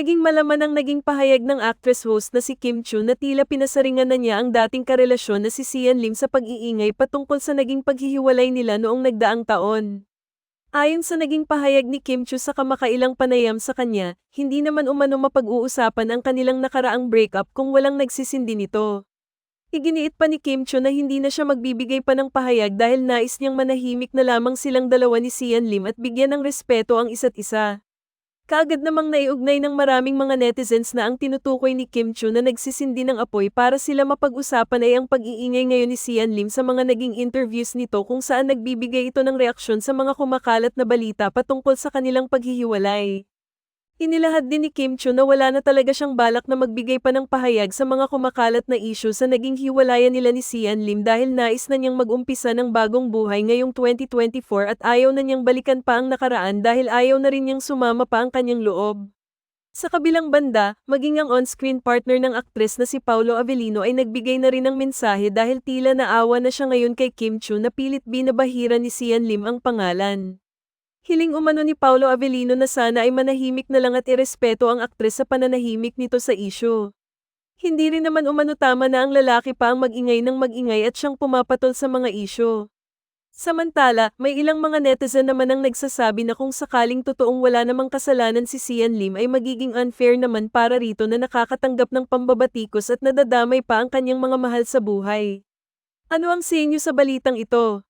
Naging malaman ang naging pahayag ng actress host na si Kim Chu na tila pinasaringan na niya ang dating karelasyon na si Sian Lim sa pag-iingay patungkol sa naging paghihiwalay nila noong nagdaang taon. Ayon sa naging pahayag ni Kim Chu sa kamakailang panayam sa kanya, hindi naman umano mapag-uusapan ang kanilang nakaraang breakup kung walang nagsisindi nito. Iginiit pa ni Kim Chu na hindi na siya magbibigay pa ng pahayag dahil nais niyang manahimik na lamang silang dalawa ni Sian Lim at bigyan ng respeto ang isa't isa. Kaagad namang naiugnay ng maraming mga netizens na ang tinutukoy ni Kim Chu na nagsisindi ng apoy para sila mapag-usapan ay ang pag-iingay ngayon ni Sian Lim sa mga naging interviews nito kung saan nagbibigay ito ng reaksyon sa mga kumakalat na balita patungkol sa kanilang paghihiwalay. Inilahad din ni Kim Chu na wala na talaga siyang balak na magbigay pa ng pahayag sa mga kumakalat na issue sa naging hiwalayan nila ni Sian Lim dahil nais na niyang mag-umpisa ng bagong buhay ngayong 2024 at ayaw na niyang balikan pa ang nakaraan dahil ayaw na rin niyang sumama pa ang kanyang loob. Sa kabilang banda, maging ang on-screen partner ng aktres na si Paulo Avellino ay nagbigay na rin ng mensahe dahil tila naawa na siya ngayon kay Kim Chu na pilit binabahira ni Sian Lim ang pangalan. Hiling umano ni Paulo Avellino na sana ay manahimik na lang at irespeto ang aktres sa pananahimik nito sa isyo. Hindi rin naman umano tama na ang lalaki pa ang magingay ng magingay at siyang pumapatol sa mga isyo. Samantala, may ilang mga netizen naman ang nagsasabi na kung sakaling totoong wala namang kasalanan si Sian Lim ay magiging unfair naman para rito na nakakatanggap ng pambabatikos at nadadamay pa ang kanyang mga mahal sa buhay. Ano ang sinyo sa balitang ito?